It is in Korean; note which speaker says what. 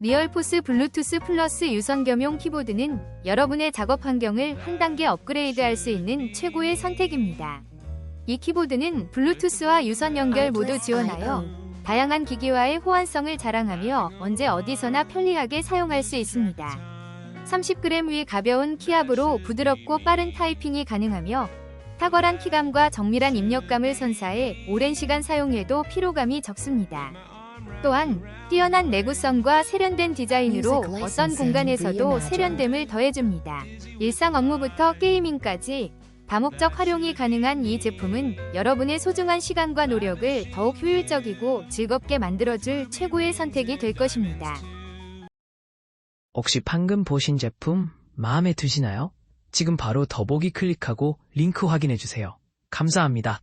Speaker 1: 리얼포스 블루투스 플러스 유선 겸용 키보드는 여러분의 작업 환경을 한 단계 업그레이드할 수 있는 최고의 선택입니다. 이 키보드는 블루투스와 유선 연결 모두 지원하여 다양한 기기와의 호환성을 자랑하며 언제 어디서나 편리하게 사용할 수 있습니다. 30g 위 가벼운 키압으로 부드럽고 빠른 타이핑이 가능하며 탁월한 키감과 정밀한 입력감을 선사해 오랜 시간 사용해도 피로감이 적습니다. 또한 뛰어난 내구성과 세련된 디자인으로 어떤 공간에서도 세련됨을 더해줍니다. 일상 업무부터 게이밍까지 다목적 활용이 가능한 이 제품은 여러분의 소중한 시간과 노력을 더욱 효율적이고 즐겁게 만들어줄 최고의 선택이 될 것입니다.
Speaker 2: 혹시 방금 보신 제품 마음에 드시나요? 지금 바로 더보기 클릭하고 링크 확인해주세요. 감사합니다.